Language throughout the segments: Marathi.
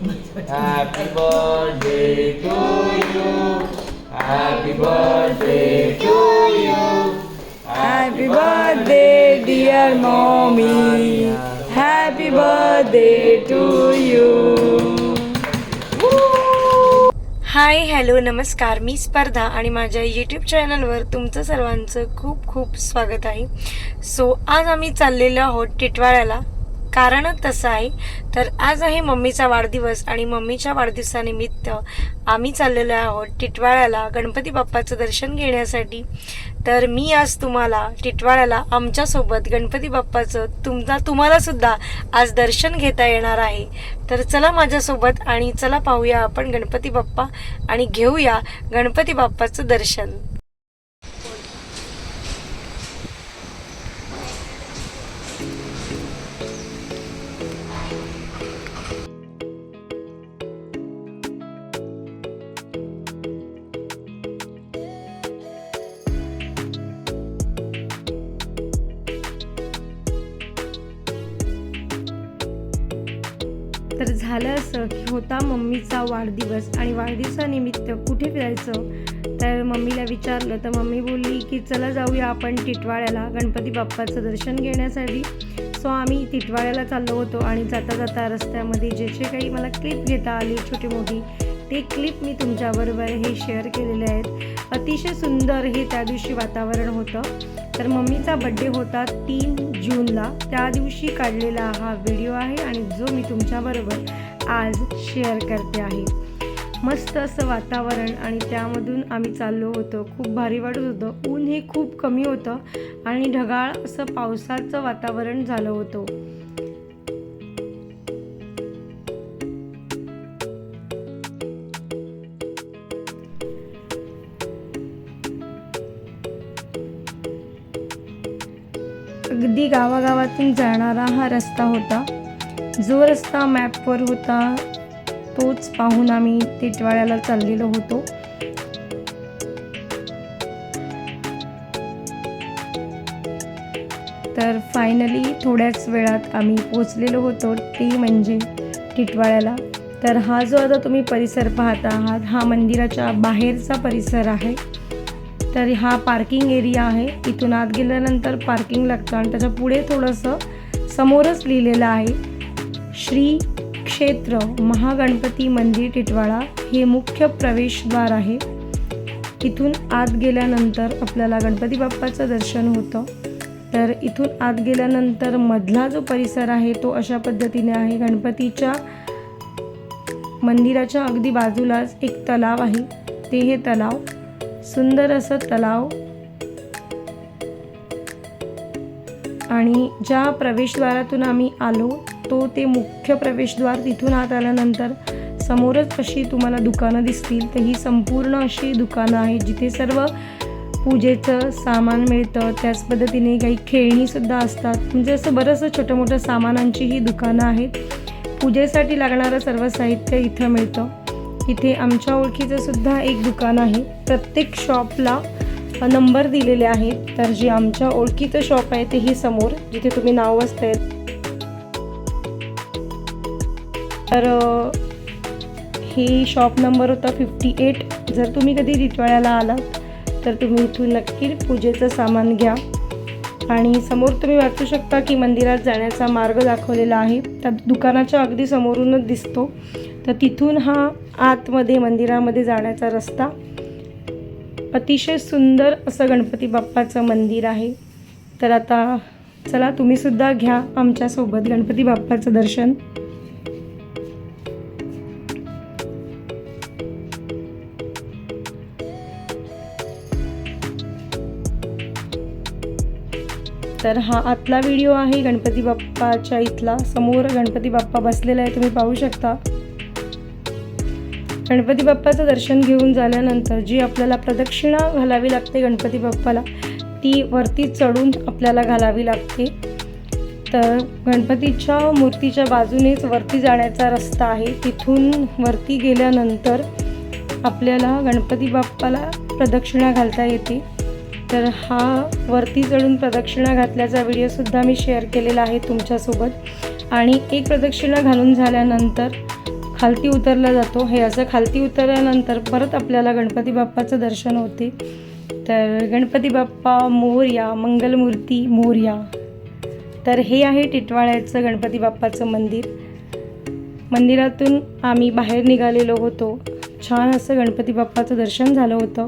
Happy birthday to you. Happy birthday to you. Happy birthday, dear mommy. Happy birthday to you. Hi hello नमस्कार मी स्पर्धा आणि माझ्या यूट्यूब चॅनलवर तुमचं सर्वांचं खूप खूप स्वागत आहे सो आज आम्ही चाललेलो आहोत टिटवाळ्याला कारणच तसं आहे. तर आज आहे मम्मीचा वाढदिवस आणि मम्मीच्या वाढदिवसानिमित्त आम्ही चाललेलो आहोत टिटवाळ्याला गणपती बाप्पाचं दर्शन घेण्यासाठी. तर मी आज तुम्हाला टिटवाळ्याला आमच्यासोबत गणपती बाप्पाचं तुमचा तुम्हालासुद्धा आज दर्शन घेता येणार आहे. तर चला माझ्यासोबत आणि चला पाहूया आपण गणपती बाप्पा आणि घेऊया गणपती बाप्पाचं दर्शन. तर झालं असं की होता मम्मीचा वाढदिवस आणि वाढदिवसानिमित्त कुठे फिरायचं? तर मम्मीला विचारलं तर मम्मी बोलली की चला जाऊया आपण टिटवाळ्याला गणपती बाप्पाचं दर्शन घेण्यासाठी. सो आम्ही टिटवाळ्याला चाललो होतो आणि जाता जाता रस्त्यामध्ये जे जे काही मला क्लिप घेता आली छोटी मोठी ते क्लिप मी तुमच्याबरोबर हे शेअर केलेले आहेत. अतिशय सुंदर हे त्या दिवशी वातावरण होतं. तर मम्मीचा बड्डे होता तीन जूनला. त्या दिवशी काढलेला हा व्हिडिओ आहे आणि जो मी तुमच्याबरोबर आज शेअर करते आहे. मस्त असं वातावरण आणि त्यामधून आम्ही चाललो होतो. खूप भारी वाटत होतं. ऊन हे खूप कमी होतं आणि ढगाळ असं पावसाचं वातावरण झालं होतं. अगदी गावागावातून जाणारा हा रस्ता होता. जो रस्ता मॅपवर होता तोच पाहून आम्ही टिटवाळ्याला चाललेलो होतो. तर फायनली थोड्याच वेळात आम्ही पोचलेलो होतो ते म्हणजे टिटवाळ्याला तर हा जो आता तुम्ही परिसर पाहत आहात हा मंदिराच्या बाहेरचा परिसर आहे. तर हा पार्किंग एरिया आहे. इथून आत गेल्यानंतर पार्किंग लागतं आणि त्याच्या पुढे थोडंसं समोरच लिहिलेलं आहे श्री क्षेत्र महागणपती मंदिर टिटवाळा हे मुख्य प्रवेशद्वार आहे. इथून आत गेल्यानंतर आपल्याला गणपती बाप्पाचं दर्शन होतं. तर इथून आत गेल्यानंतर मधला जो परिसर आहे तो अशा पद्धतीने आहे. गणपतीच्या मंदिराच्या अगदी बाजूलाच एक तलाव आहे. ते हे तलाव सुंदर असं तलाव आणि ज्या प्रवेशद्वारातून आम्ही आलो तो ते मुख्य प्रवेशद्वार तिथून आत आल्यानंतर समोरच अशी तुम्हाला दुकानं दिसतील. तर ही संपूर्ण अशी दुकानं आहेत जिथे सर्व पूजेचं सामान मिळतं. त्याच पद्धतीने काही खेळणीसुद्धा असतात. म्हणजे असं बरंचसं छोटं मोठं सामानांची ही दुकानं आहेत. पूजेसाठी लागणारं सर्व साहित्य इथं मिळतं. इथे आमच्या ओळखीचं सुद्धा एक दुकान आहे. प्रत्येक शॉपला नंबर दिलेले आहेत. तर जे आमच्या ओळखीचं शॉप आहे ते ही समोर जिथे तुम्ही नाव वाचताय तर हे ही शॉप नंबर होता फिफ्टी एट जर तुम्ही कधी रिटवाळ्याला आलात तर तुम्ही इथून नक्की पूजेचं सामान घ्या. आणि समोर तुम्ही वाचू शकता की मंदिरात जाण्याचा मार्ग दाखवलेला आहे. त्या दुकानाच्या अगदी समोरूनच दिसतो. तर तिथून हा आतमध्ये मंदिरामध्ये जाण्याचा रस्ता. अतिशय सुंदर असं गणपती बाप्पाचं मंदिर आहे. तर आता चला तुम्हीसुद्धा घ्या आमच्यासोबत गणपती बाप्पाचं दर्शन. तर हा आतला व्हिडिओ आहे गणपती बाप्पाच्या इथला. समोर गणपती बाप्पा बसलेला आहे तुम्ही पाहू शकता. गणपती बाप्पाचं दर्शन घेऊन झाल्यानंतर जी आपल्याला प्रदक्षिणा घालावी लागते गणपती बाप्पाला ती वरती चढून आपल्याला घालावी लागते. तर गणपतीच्या मूर्तीच्या बाजूनेच वरती जाण्याचा रस्ता आहे. तिथून वरती गेल्यानंतर आपल्याला गणपती बाप्पाला प्रदक्षिणा घालता येते. तर हा वरती चढून प्रदक्षिणा घातल्याचा व्हिडिओसुद्धा मी शेअर केलेला आहे तुमच्यासोबत. आणि एक प्रदक्षिणा घालून झाल्यानंतर खालती उतरला जातो. हे असं खालती उतरल्यानंतर परत आपल्याला गणपती बाप्पाचं दर्शन होते. तर गणपती बाप्पा मोरया मंगलमूर्ती मोरया. तर हे आहे टिटवाळ्याचं गणपती बाप्पाचं मंदिर. मंदिरातून आम्ही बाहेर निघालेलो होतो. छान असं गणपती बाप्पाचं दर्शन झालं होतं.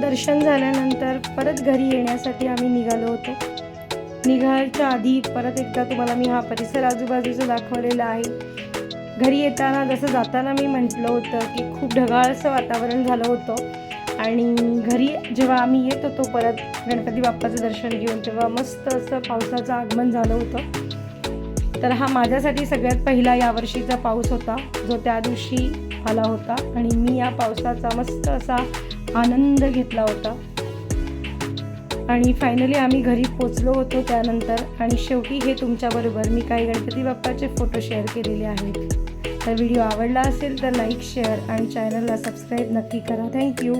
दर्शन झाल्यानंतर परत घरी येण्यासाठी आम्ही निघालो होतो. निघायच्या आधी परत एकदा तुम्हाला मी हा परिसर आजूबाजूचा दाखवलेला आहे. घरी येताना जसं जाताना मी म्हटलं होतं की खूप ढगाळ असं वातावरण झालं होतं. आणि घरी जेव्हा आम्ही येत होतो परत गणपती बाप्पाचं दर्शन घेऊन तेव्हा मस्त असं पावसाचं आगमन झालं होतं. तर हा माझ्यासाठी सगळ्यात पहिला यावर्षीचा पाऊस होता. जो त्या दिवशी आला होता आणि मी या पावसाचा मस्त असा आनंद घेतला होता. आणि फायनली आम्ही घरी पोचलो होतो त्यानंतर. आणि शेवटी हे तुमच्याबरोबर मी काही गणपती बाप्पाचे फोटो शेअर केलेले आहेत. तर व्हिडिओ आवडला असेल तर लाईक शेअर आणि चॅनलला सबस्क्राईब नक्की करा. थँक्यू